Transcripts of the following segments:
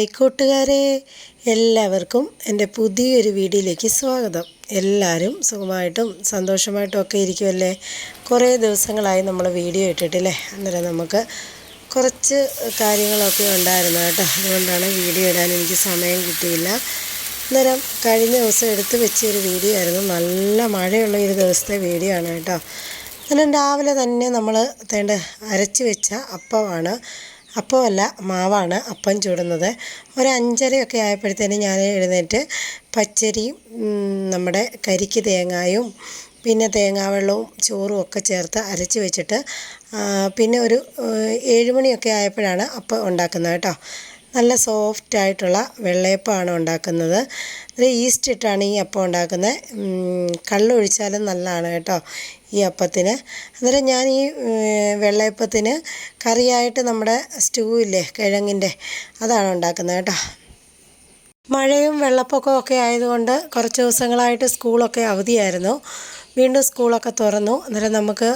Hi കൂട്ടുകാരെ എല്ലാവർക്കും എന്റെ പുതിയൊരു വീഡിയോയിലേക്ക് സ്വാഗതം. എല്ലാവരും സുഖമായിട്ടും സന്തോഷമായിട്ടും ഒക്കെ ഇരിക്കുമല്ലേ കുറേ ദിവസങ്ങളായി നമ്മൾ വീഡിയോ ഇട്ടിട്ടില്ലേ? അന്നേരം നമുക്ക് കുറച്ച് കാര്യങ്ങളൊക്കെ ഉണ്ടായിരുന്നു കേട്ടോ. അതുകൊണ്ടാണ് വീഡിയോ ഇടാൻ എനിക്ക് സമയം കിട്ടിയില്ല. അന്നേരം കഴിഞ്ഞ ദിവസം എടുത്തു വെച്ചൊരു വീഡിയോ ആയിരുന്നു. നല്ല മഴയുള്ള ഒരു ദിവസത്തെ വീഡിയോ ആണ് കേട്ടോ. അന്നേരം രാവിലെ തന്നെ നമ്മൾ തേണ്ട അരച്ച് വെച്ച അപ്പമാണ് അപ്പമല്ല മാവാണ് അപ്പം ചൂടുന്നത്. ഒരു അഞ്ചരയൊക്കെ ആയപ്പോഴത്തേനും ഞാൻ എഴുന്നേറ്റ് പച്ചരിയും നമ്മുടെ കരിക്ക് തേങ്ങായും പിന്നെ തേങ്ങാവെള്ളവും ചോറും ഒക്കെ ചേർത്ത് അരച്ച് വെച്ചിട്ട് പിന്നെ ഒരു ഏഴുമണിയൊക്കെ ഏഴ് ആയപ്പോഴാണ് അപ്പം ഉണ്ടാക്കുന്നത് കേട്ടോ. നല്ല സോഫ്റ്റ് ആയിട്ടുള്ള വെള്ളയപ്പമാണ് ഉണ്ടാക്കുന്നത്. ഈസ്റ്റ് ഇട്ടാണ് ഈ അപ്പം ഉണ്ടാക്കുന്നത്. കള്ളൊഴിച്ചാലും നല്ലതാണ് കേട്ടോ. ഈ അപ്പത്തിന്. അന്നേരം ഞാൻ ഈ വെള്ളയപ്പത്തിന് കറിയായിട്ട് നമ്മുടെ സ്റ്റൂ ഇല്ലേ കിഴങ്ങിന്റെ അതാണ് ഉണ്ടാക്കുന്നത് കേട്ടോ. മഴയും വെള്ളപ്പൊക്കവും ഒക്കെ ആയതുകൊണ്ട് കുറച്ച് ദിവസങ്ങളായിട്ട് സ്കൂളൊക്കെ അവധിയായിരുന്നു. വീണ്ടും സ്കൂളൊക്കെ തുറന്നു. അന്നേരം നമുക്ക്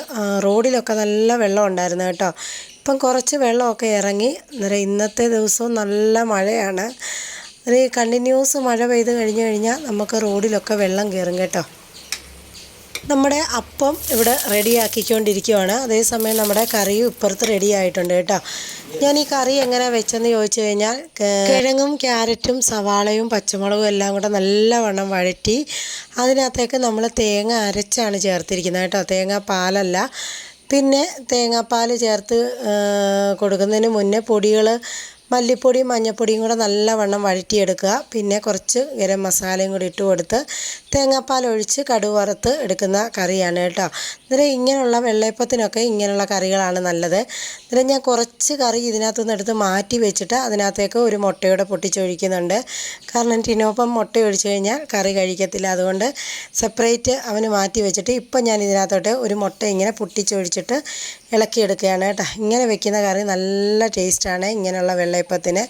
റോഡിലൊക്കെ നല്ല വെള്ളം ഉണ്ടായിരുന്നു കേട്ടോ. ഇപ്പം കുറച്ച് വെള്ളമൊക്കെ ഇറങ്ങി. അന്നേരം ഇന്നത്തെ ദിവസവും നല്ല മഴയാണ്. അന്നേരം ഈ കണ്ടിന്യൂസ് മഴ പെയ്ത് കഴിഞ്ഞ് കഴിഞ്ഞാൽ നമുക്ക് റോഡിലൊക്കെ വെള്ളം കയറും കേട്ടോ. നമ്മുടെ അപ്പം ഇവിടെ റെഡിയാക്കിക്കൊണ്ടിരിക്കുവാണ്. അതേസമയം നമ്മുടെ കറിയും ഇപ്പുറത്ത് റെഡി ആയിട്ടുണ്ട് കേട്ടോ. ഞാൻ ഈ കറി എങ്ങനെ വെച്ചെന്ന് ചോദിച്ചു കഴിഞ്ഞാൽ കിഴങ്ങും ക്യാരറ്റും സവാളയും പച്ചമുളകും എല്ലാം കൂടെ നല്ലവണ്ണം വഴറ്റി അതിനകത്തേക്ക് നമ്മൾ തേങ്ങ അരച്ചാണ് ചേർത്തിരിക്കുന്നത് കേട്ടോ. തേങ്ങ പാലല്ല പിന്നെ തേങ്ങാപ്പാൽ ചേർത്ത് കൊടുക്കുന്നതിന് മുന്നേ പൊടികൾ മല്ലിപ്പൊടിയും മഞ്ഞൾപ്പൊടിയും കൂടെ നല്ലവണ്ണം വഴറ്റിയെടുക്കുക. പിന്നെ കുറച്ച് ഗരം മസാലയും കൂടി ഇട്ട് കൊടുത്ത് തേങ്ങാപ്പാൽ ഒഴിച്ച് കടുക് വറുത്ത് എടുക്കുന്ന കറിയാണ് കേട്ടോ. അന്നേരം ഇങ്ങനെയുള്ള വെള്ളയപ്പത്തിനൊക്കെ ഇങ്ങനെയുള്ള കറികളാണ് നല്ലത്. അന്നേരം ഞാൻ കുറച്ച് കറി ഇതിനകത്തുനിന്ന് എടുത്ത് മാറ്റി വെച്ചിട്ട് അതിനകത്തേക്ക് ഒരു മുട്ടയോടെ പൊട്ടിച്ചൊഴിക്കുന്നുണ്ട്. കാരണം ടിനോപ്പം മുട്ട ഒഴിച്ചു കഴിഞ്ഞാൽ കറി കഴിക്കത്തില്ല. അതുകൊണ്ട് സെപ്പറേറ്റ് അവന് മാറ്റി വെച്ചിട്ട് ഇപ്പം ഞാൻ ഇതിനകത്തോട്ട് ഒരു മുട്ട ഇങ്ങനെ പൊട്ടിച്ചൊഴിച്ചിട്ട് ഇളക്കിയെടുക്കുകയാണ് കേട്ടോ. ഇങ്ങനെ വെക്കുന്ന കറി നല്ല ടേസ്റ്റാണ്. ഇങ്ങനെയുള്ള വെള്ളയപ്പത്തിന്.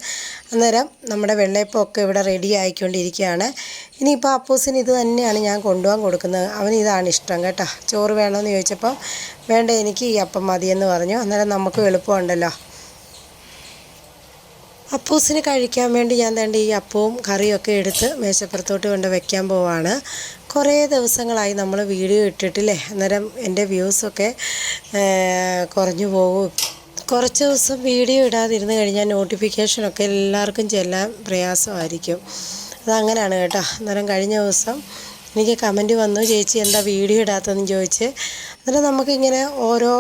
അന്നേരം നമ്മുടെ വെള്ളയപ്പമൊക്കെ ഇവിടെ റെഡി ആയിക്കൊണ്ടിരിക്കുകയാണ്. ഇനിയിപ്പോൾ അപ്പൂസിന് ഇത് തന്നെയാണ് ഞാൻ കൊണ്ടുപോകാൻ കൊടുക്കുന്നത്. അവന് ഇതാണ് ഇഷ്ടം കേട്ടോ. ചോറ് വേണമെന്ന് ചോദിച്ചപ്പോൾ വേണ്ട എനിക്ക് ഈ അപ്പം മതിയെന്ന് പറഞ്ഞു. അന്നേരം നമുക്ക് എളുപ്പമുണ്ടല്ലോ. അപ്പൂസിന് കഴിക്കാൻ വേണ്ടി ഞാൻ തേണ്ട ഈ അപ്പവും കറിയൊക്കെ എടുത്ത് മേശപ്പുറത്തോട്ട് കൊണ്ട് വെക്കാൻ പോവാണ്. കുറേ ദിവസങ്ങളായി നമ്മൾ വീഡിയോ ഇട്ടിട്ടില്ലേ? അന്നേരം എന്റെ വ്യൂസൊക്കെ കുറഞ്ഞു പോകും കുറച്ച് ദിവസം വീഡിയോ ഇടാതിരുന്ന് കഴിഞ്ഞാൽ നോട്ടിഫിക്കേഷനൊക്കെ എല്ലാവർക്കും ചെല്ലാൻ പ്രയാസമായിരിക്കും. അതങ്ങനെയാണ് കേട്ടോ. അന്നേരം കഴിഞ്ഞ ദിവസം എനിക്ക് കമന്റ് വന്നു ചേച്ചി എന്താ വീഡിയോ ഇടാത്തതെന്ന് ചോദിച്ച്. അന്നേരം നമുക്കിങ്ങനെ ഓരോ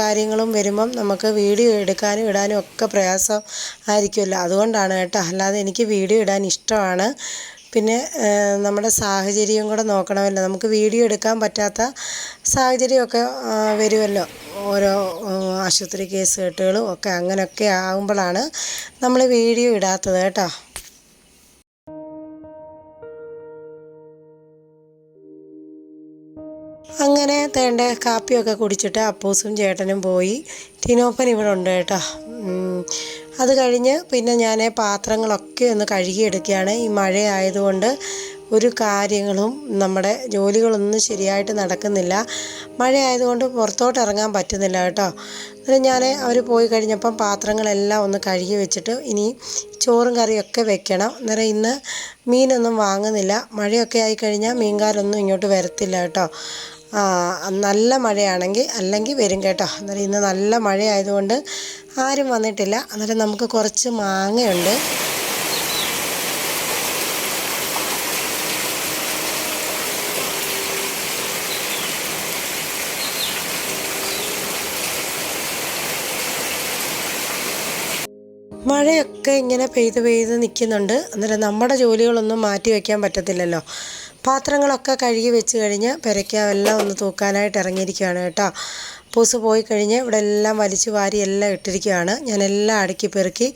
കാര്യങ്ങളും വരുമ്പം നമുക്ക് വീഡിയോ എടുക്കാനും ഇടാനും ഒക്കെ പ്രയാസം ആയിരിക്കുമല്ലോ. അതുകൊണ്ടാണ് കേട്ടോ. അല്ലാതെ എനിക്ക് വീഡിയോ ഇടാൻ ഇഷ്ടമാണ്. പിന്നെ നമ്മുടെ സാഹചര്യം കൂടെ നോക്കണമല്ലോ. നമുക്ക് വീഡിയോ എടുക്കാൻ പറ്റാത്ത സാഹചര്യമൊക്കെ വരുമല്ലോ. ഓരോ ആശുപത്രി കേസ് കെട്ടുകളും ഒക്കെ അങ്ങനെയൊക്കെ ആകുമ്പോഴാണ് നമ്മൾ വീഡിയോ ഇടാത്തത് കേട്ടോ. അങ്ങനെ തേണ്ട കാപ്പിയൊക്കെ കുടിച്ചിട്ട് അപ്പൂസും ചേട്ടനും പോയി. ടിനോപ്പൻ ഇവിടെ ഉണ്ട് കേട്ടോ. അത് കഴിഞ്ഞ് പിന്നെ ഞാൻ പാത്രങ്ങളൊക്കെ ഒന്ന് കഴുകിയെടുക്കുകയാണ്. ഈ മഴ ആയതുകൊണ്ട് ഒരു കാര്യങ്ങളും നമ്മുടെ ജോലികളൊന്നും ശരിയായിട്ട് നടക്കുന്നില്ല. മഴ ആയതുകൊണ്ട് പുറത്തോട്ട് ഇറങ്ങാൻ പറ്റുന്നില്ല കേട്ടോ. അന്നേരം ഞാൻ അവർ പോയി കഴിഞ്ഞപ്പം പാത്രങ്ങളെല്ലാം ഒന്ന് കഴുകി വെച്ചിട്ട് ഇനി ചോറും കറിയൊക്കെ വെക്കണം. അന്നേരം ഇന്ന് മീനൊന്നും വാങ്ങുന്നില്ല. മഴയൊക്കെ ആയിക്കഴിഞ്ഞാൽ മീൻകാരൊന്നും ഇങ്ങോട്ട് വരത്തില്ല കേട്ടോ. നല്ല മഴയാണെങ്കിൽ അല്ലെങ്കിൽ വരും കേട്ടോ. അന്നേരം ഇന്ന് നല്ല മഴയായതുകൊണ്ട് ആരും വന്നിട്ടില്ല. അന്നേരം നമുക്ക് കുറച്ച് മാങ്ങയുണ്ട്. മഴയൊക്കെ ഇങ്ങനെ പെയ്ത് പെയ്ത് നിൽക്കുന്നുണ്ട്. അന്നേരം നമ്മുടെ ജോലികളൊന്നും മാറ്റി വയ്ക്കാൻ പറ്റത്തില്ലല്ലോ. പാത്രങ്ങളൊക്കെ കഴുകി വെച്ച് കഴിഞ്ഞ് പെരയ്ക്ക എല്ലാം ഒന്ന് തൂക്കാനായിട്ട് ഇറങ്ങിയിരിക്കുകയാണ് കേട്ടോ. പൂസ് പോയി കഴിഞ്ഞ് ഇവിടെ എല്ലാം വലിച്ചു വാരി എല്ലാം ഇട്ടിരിക്കുകയാണ്. ഞാൻ എല്ലാം അടുക്കി പെറുക്കി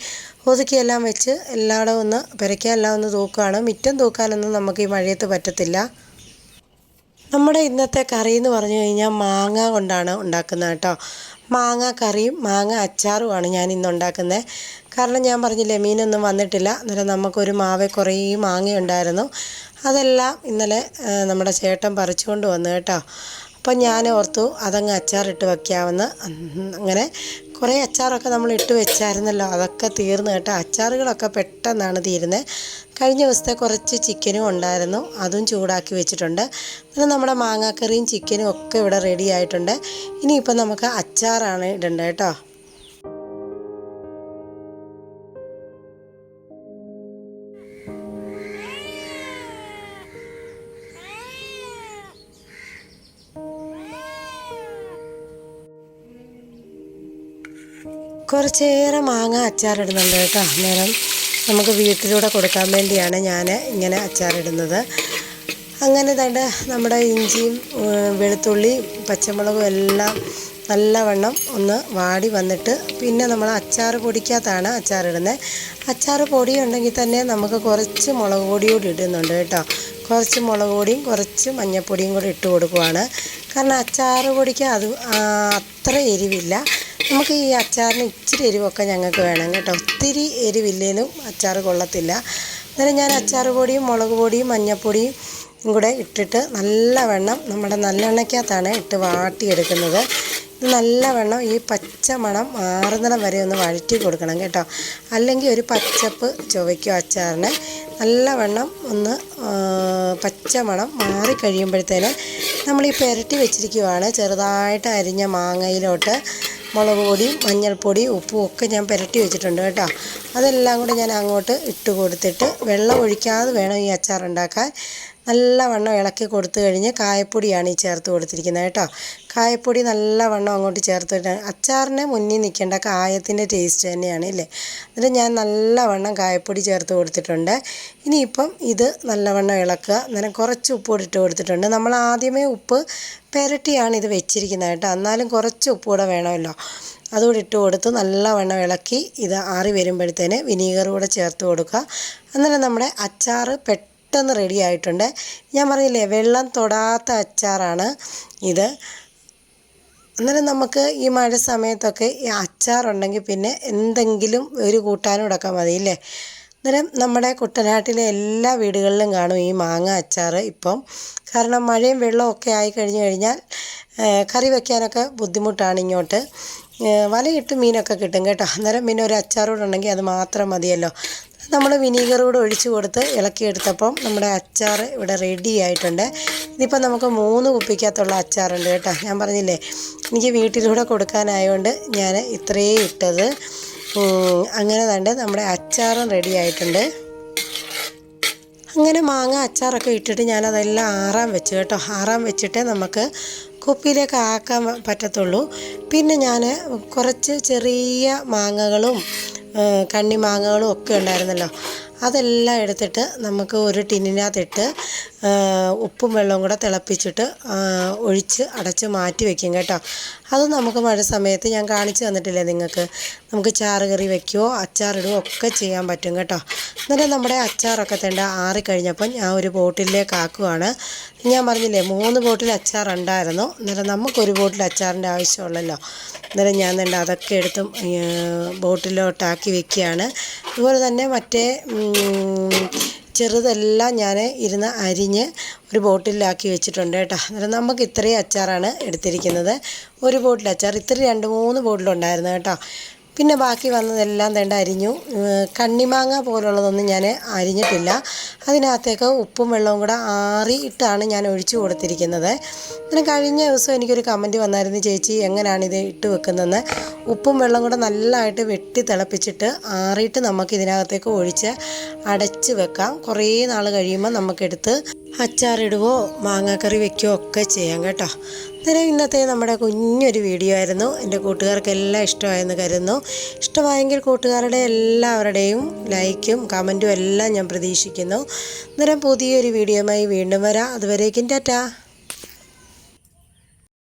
ഒതുക്കി എല്ലാം വെച്ച് എല്ലായിടവും ഒന്ന് പെരയ്ക്ക എല്ലാം ഒന്ന് തൂക്കുകയാണ്. മിറ്റം തൂക്കാനൊന്നും നമുക്ക് ഈ മഴയത്ത് പറ്റത്തില്ല. നമ്മുടെ ഇന്നത്തെ കറി എന്ന് പറഞ്ഞു കഴിഞ്ഞാൽ മാങ്ങ കൊണ്ടാണ് ഉണ്ടാക്കുന്നത് കേട്ടോ. മാങ്ങ കറിയും മാങ്ങ അച്ചാറുമാണ് ഞാൻ ഇന്ന് ഉണ്ടാക്കുന്നത് കാരണം ഞാൻ പറഞ്ഞില്ലേ മീനൊന്നും വന്നിട്ടില്ല. അന്നേരം നമുക്കൊരു മാവേ കുറേ മാങ്ങയുണ്ടായിരുന്നു. അതെല്ലാം ഇന്നലെ നമ്മുടെ ചേട്ടൻ പറിച്ചുകൊണ്ട് വന്നു കേട്ടോ. അപ്പം ഞാൻ ഓർത്തു അതങ്ങ് അച്ചാറിട്ട് വയ്ക്കാമെന്ന് അങ്ങനെ കുറേ അച്ചാറൊക്കെ നമ്മൾ ഇട്ട് വെച്ചായിരുന്നല്ലോ. അതൊക്കെ തീർന്നു കേട്ടോ. അച്ചാറുകളൊക്കെ പെട്ടെന്നാണ് തീരുന്നത്. കഴിഞ്ഞ ദിവസത്തെ കുറച്ച് ചിക്കനും ഉണ്ടായിരുന്നു. അതും ചൂടാക്കി വെച്ചിട്ടുണ്ട്. പിന്നെ നമ്മുടെ മാങ്ങാക്കറിയും ചിക്കനും ഒക്കെ ഇവിടെ റെഡി ആയിട്ടുണ്ട്. ഇനിയിപ്പോൾ നമുക്ക് അച്ചാറാണ് ഇടേണ്ടത് കേട്ടോ. കുറച്ചേറെ മാങ്ങ അച്ചാറിടുന്നുണ്ട് കേട്ടോ അന്നേരം. നമുക്ക് വീട്ടിലൂടെ കൊടുക്കാൻ വേണ്ടിയാണ് ഞാൻ ഇങ്ങനെ അച്ചാറിടുന്നത്. അങ്ങനെ തന്നെ നമ്മുടെ ഇഞ്ചിയും വെളുത്തുള്ളി പച്ചമുളകും എല്ലാം നല്ലവണ്ണം ഒന്ന് വാടി വന്നിട്ട് പിന്നെ നമ്മൾ അച്ചാർ പൊടിക്കകത്താണ് അച്ചാറിടുന്നത്. അച്ചാർ പൊടി ഉണ്ടെങ്കിൽ തന്നെ നമുക്ക് കുറച്ച് മുളക് പൊടി കൂടി ഇടുന്നുണ്ട് കേട്ടോ. കുറച്ച് മുളക് പൊടിയും കുറച്ച് മഞ്ഞൾപ്പൊടിയും കൂടി ഇട്ട് കൊടുക്കുവാണ്. കാരണം അച്ചാർ പൊടിക്ക് അത് അത്ര എരിവില്ല. നമുക്ക് ഈ അച്ചാറിന് ഇച്ചിരി എരിവൊക്കെ ഞങ്ങൾക്ക് വേണം കേട്ടോ. ഒത്തിരി എരിവില്ലേലും അച്ചാർ കൊള്ളത്തില്ല. അന്നേരം ഞാൻ അച്ചാർ പൊടിയും മുളക് പൊടിയും മഞ്ഞൾപ്പൊടിയും കൂടെ ഇട്ടിട്ട് നല്ല നല്ലവണ്ണം നമ്മുടെ നല്ലെണ്ണയ്ക്കകത്താണ് ഇട്ട് വാട്ടിയെടുക്കുന്നത്. ഇത് നല്ലവണ്ണം ഈ പച്ച മണം മാറുന്നിടം വരെ ഒന്ന് വഴറ്റി കൊടുക്കണം കേട്ടോ. അല്ലെങ്കിൽ ഒരു പച്ചപ്പ് ചുവയ്ക്കും അച്ചാറിന്. നല്ലവണ്ണം ഒന്ന് പച്ച മണം മാറിക്കഴിയുമ്പോഴത്തേന് നമ്മൾ ഈ പുരട്ടി വെച്ചിരിക്കുവാണ്. ചെറുതായിട്ട് അരിഞ്ഞ മാങ്ങയിലോട്ട് മുളക് പൊടിയും മഞ്ഞൾപ്പൊടി ഉപ്പും ഒക്കെ ഞാൻ പുരട്ടി വെച്ചിട്ടുണ്ട് കേട്ടോ. അതെല്ലാം കൂടി ഞാൻ അങ്ങോട്ട് ഇട്ട് കൊടുത്തിട്ട് വെള്ളം ഒഴിക്കാതെ വേണം ഈ അച്ചാർ ഉണ്ടാക്കാൻ നല്ലവണ്ണം ഇളക്കി കൊടുത്തു കഴിഞ്ഞ് കായപ്പൊടിയാണ് ഈ ചേർത്ത് കൊടുത്തിരിക്കുന്നത് കേട്ടോ. കായപ്പൊടി നല്ലവണ്ണം അങ്ങോട്ട് ചേർത്തിട്ട് അച്ചാറിന് മുന്നിൽ നിൽക്കേണ്ട കായത്തിന്റെ ടേസ്റ്റ് തന്നെയാണ് ഇല്ലേ? എന്നിട്ട് ഞാൻ നല്ലവണ്ണം കായപ്പൊടി ചേർത്ത് കൊടുത്തിട്ടുണ്ട്. ഇനിയിപ്പം ഇത് നല്ലവണ്ണം ഇളക്കുക. അന്നേരം കുറച്ച് ഉപ്പ് കൂടി ഇട്ട് കൊടുത്തിട്ടുണ്ട്. നമ്മൾ ആദ്യമേ ഉപ്പ് പുരട്ടിയാണ് ഇത് വെച്ചിരിക്കുന്നത് കേട്ടോ. എന്നാലും കുറച്ച് ഉപ്പ് കൂടെ വേണമല്ലോ. അതുകൂടി ഇട്ട് കൊടുത്ത് നല്ലവണ്ണം ഇളക്കി ഇത് ആറി വരുമ്പോഴത്തേന് വിനീഗർ കൂടെ ചേർത്ത് കൊടുക്കുക. അന്നേരം നമ്മുടെ അച്ചാറ് പെട്ടെന്ന് റെഡി ആയിട്ടുണ്ട്. ഞാൻ പറഞ്ഞില്ലേ വെള്ളം തൊടാത്ത അച്ചാറാണ് ഇത്. അന്നേരം നമുക്ക് ഈ മഴ സമയത്തൊക്കെ ഈ അച്ചാറുണ്ടെങ്കിൽ പിന്നെ എന്തെങ്കിലും ഒരു കൂട്ടാനും ഇടക്കാൻ മതി മതിയില്ലേ അന്നേരം നമ്മുടെ കുട്ടനാട്ടിലെ എല്ലാ വീടുകളിലും കാണും ഈ മാങ്ങ അച്ചാർ ഇപ്പം. കാരണം മഴയും വെള്ളവും ഒക്കെ ആയി കഴിഞ്ഞു കഴിഞ്ഞാൽ കറി വയ്ക്കാനൊക്കെ ബുദ്ധിമുട്ടാണ് ഇങ്ങോട്ട്. വലയിട്ട് മീനൊക്കെ കിട്ടും കേട്ടോ. അന്നേരം പിന്നെ ഒരു അച്ചാറോടുണ്ടെങ്കിൽ അത് മാത്രം മതിയല്ലോ. നമ്മൾ വിനീഗർ കൂടെ ഒഴിച്ചു കൊടുത്ത് ഇളക്കിയെടുത്തപ്പം നമ്മുടെ അച്ചാർ ഇവിടെ റെഡി ആയിട്ടുണ്ട്. ഇതിപ്പോൾ നമുക്ക് മൂന്ന് കുപ്പിക്കകത്തുള്ള അച്ചാറുണ്ട് കേട്ടോ. ഞാൻ പറഞ്ഞില്ലേ എനിക്ക് വീട്ടിലൂടെ കൊടുക്കാനായതുകൊണ്ട് ഞാൻ ഇത്രയും ഇട്ടത്. അങ്ങനെ തന്നെ നമ്മുടെ അച്ചാറും റെഡി ആയിട്ടുണ്ട്. അങ്ങനെ മാങ്ങ അച്ചാറൊക്കെ ഇട്ടിട്ട് ഞാനതെല്ലാം ആറാൻ വെച്ചു കേട്ടോ. ആറാൻ വെച്ചിട്ടേ നമുക്ക് കുപ്പിയിലേക്ക് ആക്കാൻ പറ്റത്തുള്ളൂ. പിന്നെ ഞാൻ കുറച്ച് ചെറിയ മാങ്ങകളും ആ, കണ്ണിമാങ്ങകളും ഒക്കെ ഉണ്ടായിരുന്നല്ലോ. അതെല്ലാം എടുത്തിട്ട് നമുക്ക് ഒരു ടിന്നിനകത്തിട്ട് ഉപ്പും വെള്ളവും കൂടെ തിളപ്പിച്ചിട്ട് ഒഴിച്ച് അടച്ച് മാറ്റി വെക്കും കേട്ടോ. അത് നമുക്ക് മഴ സമയത്ത് ഞാൻ കാണിച്ചു തന്നിട്ടില്ലേ നിങ്ങൾക്ക്? നമുക്ക് ചാറ് കറി വെക്കുകയോ അച്ചാറിടുകയോ ഒക്കെ ചെയ്യാൻ പറ്റും കേട്ടോ. എന്നിട്ട് നമ്മുടെ അച്ചാറൊക്കെ തേണ്ട ആറിക്കഴിഞ്ഞപ്പം ഞാൻ ഒരു ബോട്ടിലേക്ക് ആക്കുവാണ്. ഞാൻ പറഞ്ഞില്ലേ മൂന്ന് ബോട്ടിൽ അച്ചാർ ഉണ്ടായിരുന്നു. അന്നേരം നമുക്കൊരു ബോട്ടിൽ അച്ചാറിന്റെ ആവശ്യമുള്ളല്ലോ. അന്നേരം ഞാൻ തന്നെ അതൊക്കെ എടുത്തും ബോട്ടിലോട്ടാക്കി വെക്കുകയാണ്. അതുപോലെ തന്നെ മറ്റേ ചെറുതെല്ലാം ഞാൻ ഇരുന്ന് അരിഞ്ഞ് ഒരു ബോട്ടിലാക്കി വെച്ചിട്ടുണ്ട് കേട്ടോ. അന്നേരം നമുക്ക് ഇത്രയും അച്ചാറാണ് എടുത്തിരിക്കുന്നത്. ഒരു ബോട്ടിൽ അച്ചാർ ഇത്ര രണ്ട് മൂന്ന് ബോട്ടിലുണ്ടായിരുന്നു കേട്ടോ. പിന്നെ ബാക്കി വന്നതെല്ലാം തേണ്ട അരിഞ്ഞു. കണ്ണിമാങ്ങ പോലുള്ളതൊന്നും ഞാൻ അരിഞ്ഞിട്ടില്ല. അതിനകത്തേക്ക് ഉപ്പും വെള്ളവും കൂടെ ആറിയിട്ടാണ് ഞാൻ ഒഴിച്ചു കൊടുത്തിരിക്കുന്നത്. പിന്നെ കഴിഞ്ഞ ദിവസം എനിക്കൊരു കമന്റ് വന്നായിരുന്നു ചേച്ചി എങ്ങനെയാണ് ഇത് ഇട്ട് വെക്കുന്നതെന്ന്? ഉപ്പും വെള്ളം കൂടെ നല്ലതായിട്ട് വെട്ടി തിളപ്പിച്ചിട്ട് ആറിയിട്ട് നമുക്ക് ഇതിനകത്തേക്ക് ഒഴിച്ച് അടച്ച് വെക്കാം. കുറേ നാൾ കഴിയുമ്പോൾ നമുക്കെടുത്ത് അച്ചാറിടുവോ മാങ്ങാക്കറി വെക്കുകയോ ഒക്കെ ചെയ്യാം കേട്ടോ. അന്നേരം ഇന്നത്തെ നമ്മുടെ കുഞ്ഞൊരു വീഡിയോ ആയിരുന്നു. എന്റെ കൂട്ടുകാർക്കെല്ലാം ഇഷ്ടമായെന്ന് കരുതുന്നു. ഇഷ്ടമായെങ്കിൽ കൂട്ടുകാരുടെ എല്ലാവരുടെയും ലൈക്കും കമന്റും എല്ലാം ഞാൻ പ്രതീക്ഷിക്കുന്നു. അന്നേരം പുതിയൊരു വീഡിയോയുമായി വീണ്ടും വരാം. അതുവരേക്കും ടാറ്റാ.